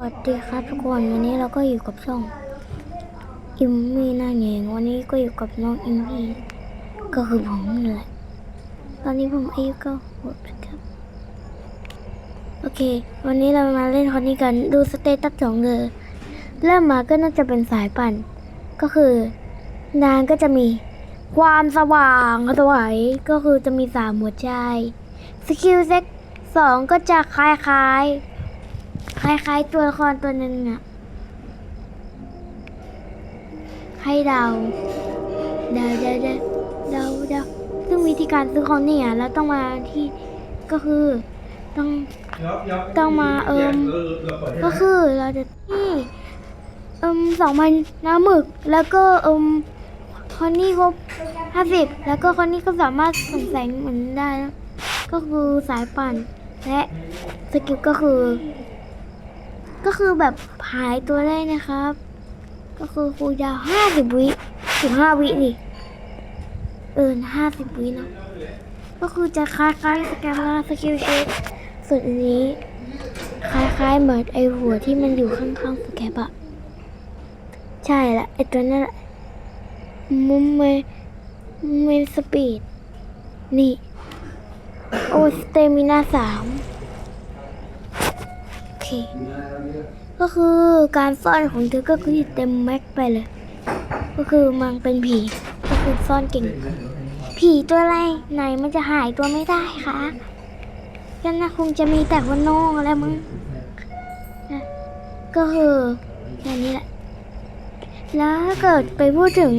สวัสดีครับทุกคนวันนี้เราก็อยู่กับช่องอิมมี่นั่นเองวันนี้ก็อยู่กับน้องอิมมี่ก็คือผมนี่แหละตอนนี้ผมอายุก็หกครับโอเค วันนี้เรามาเล่นคอนนี้กันดูสเตตัสของเธอเริ่มมาก็น่าจะเป็นสายปั่น ก็คือนางก็จะมีความสว่างสวยก็คือจะมีสามหัวใจสกิลเซ็กสองก็จะคล้ายๆ คล้ายๆตัวละครตัวหนึ่งอะให้เดาเดาเดาเดาเดาเดาซึ่งวิธีการซื้อของเนี่ยเราต้องมาที่ก็คือต้องต้องมาเอิ่มก็คือเราจะที่เอิมสองพันน้ำหมึก แล้วก็เอิมคนนี้ครบห้าสิบแล้วก็คนนี้ก็สามารถส่งแสงเหมือนได้นะก็คือสายปั่นและสกิลก็คือ ก็คือแบบหายตัวได้นะครับ ก็คือคูลดาวห้าสิบวิถึงห้าวิดิเอินห้าสิบวิเนอะก็คือจะคล้ายๆสแกมล่าสกิลเชส่วนอันนี้คล้ายเหมือนไอหัวที่มันอยู่ข้างๆสแคปอะใช่ละไอตัวนั่นแหละมุมเมเมนสปีด นี่ โอสเตมินาสาม ก็คือการซ่อนของเธอก็คือเต็มแม็กไปเลย ก็คือมันเป็นผี ก็คือซ่อนเก่ง ผีตัวอะไรไหนมันจะหายตัวไม่ได้คะก็น่าคงจะมีแต่วันนอกอะไรมั้งก็คือแค่นี้แหละ แล้วถ้าเกิดไปพูดถึง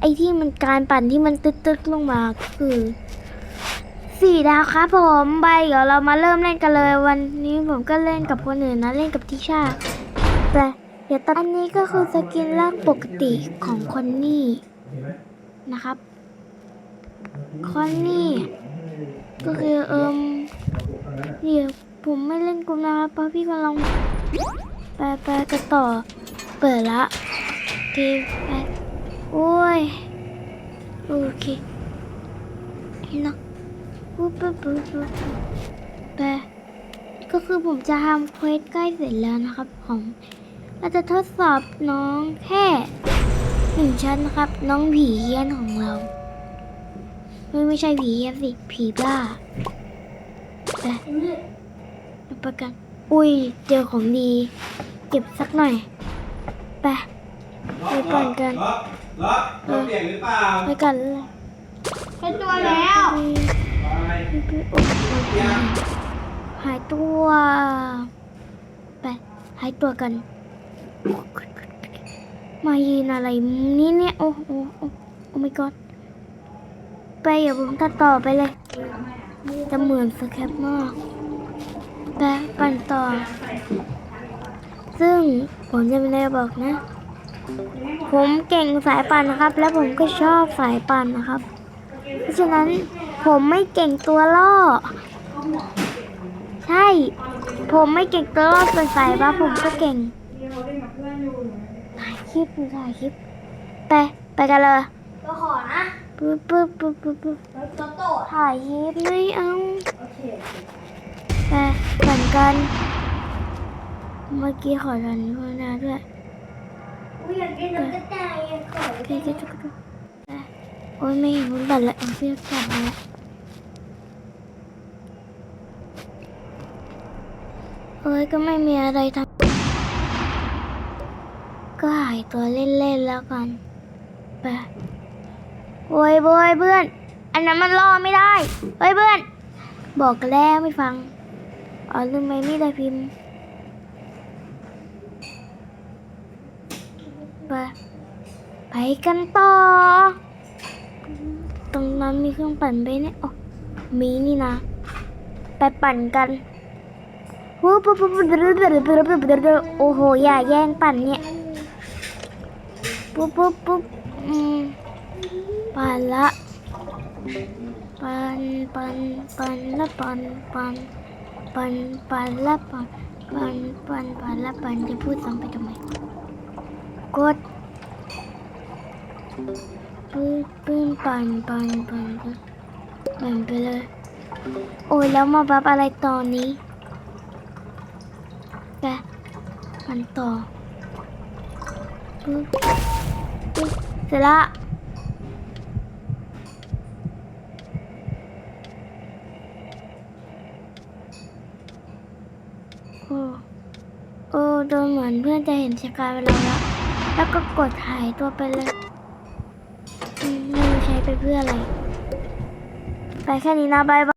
ไอ้ที่มันการปั่นที่มันตึ๊ดๆลงมาก็คือ สี่ดาวครับผมไปเดี๋ยวเรามาเริ่มเล่นกันเลย วันนี้ผมก็เล่นกับคนอื่นนะเล่นกับทิชาแต่เดี๋ยวตอนนี้ก็คือสกินร่างปกติของคนนี่นะครับคนนี่ก็คือเอิมเดี๋ยวผมไม่เล่นกลุ่มนะครับเพราะพี่กำลังไปไปกันต่อ เปิดละโอเคไปโอ้ยโอเคนะ ปุ๊บปุ๊บปุ๊บปุ๊บไปก็คือผมจะทำเควสใกล้เสร็จแล้วนะครับของเราจะทดสอบน้องแค่หนึ่งชั้นนะครับ น้องผีเฮี้ยนของเรา ไม่ไม่ใช่ผีเฮี้ยนสิผีบ้าไปประกัน อุ้ยเจอของดี เก็บสักหน่อยไปไปก่อนกันล็อกล็อกเปลี่ยนหรือเปล่าไปกันเลยเป็นตัวแล้ว หายตัว ไป หายตัวกัน มายืนอะไรนี่เนี่ย โอ้โอ้โอ้โอ้ my god ไปอย่าผมตัดต่อไปเลยจะเหมือนสแคปมากไปปั่นต่อ ซึ่งผมจะไม่ได้บอกนะ ผมเก่งสายปั่นนะครับ และผมก็ชอบสายปั่นนะครับ เพราะฉะนั้น ผมไม่เก่งตัวล่อ ใช่ ผมไม่เก่งตัวล่อส่วนสายบ้าผมก็เก่งถ่ายคลิปถ่ายคลิป ไป ไปกันเลยก็ขอนะปึ๊บปึ๊บปึ๊บปึ๊บปึ๊บแล้วโตโต้ถ่ายคลิปไม่เอาโอเคไปเหมือนกัน เมื่อกี้ขอรันพนาด้วยอุ้ยอยากกินน้ำกระต่ายอะขอโอเคก็จะก็ไปโอ้ยไม่เห็นมันบัตรแล้วเอาเสื้อกลับมาแล้ว โอ้ยก็ไม่มีอะไรทำก็หายตัวเล่นๆแล้วกันไปโอ้ยโบยเพื่อน อันนั้นมันล่อไม่ได้เฮ้ยเพื่อน บอกแล้วไม่ฟังอ๋อลืมไหมไม่ได้พิมพ์ไปไปกันต่อ ตรงนั้นมีเครื่องปั่นไปเนี่ยโอ้มีนี่นะ ไปปั่นกัน โอ้โห อย่าแย่งปั่นเนี่ย ปุ๊บปุ๊บปุ๊บปั่นละ ปั่นปั่นปั่นละปั่นปั่นปั่นปั่นละปั่นปั่นปั่นปั่นละปั่นจะพูดซ้ำไปทำไม กดปื้นปื้นปั่นปั่นปั่นปันปันไปเลย โอ้ยแล้วมาบับอะไรตอนนี้ แกปั่นต่อปึ๊บปึ๊บเสร็จละโอ้โอ้โดนเหมือนเพื่อนจะเห็นชะกายไปแล้วละแล้วก็กดหายตัวไปเลยไม่รู้ใช้ไปเพื่ออะไร ไปแค่นี้นะบายบาย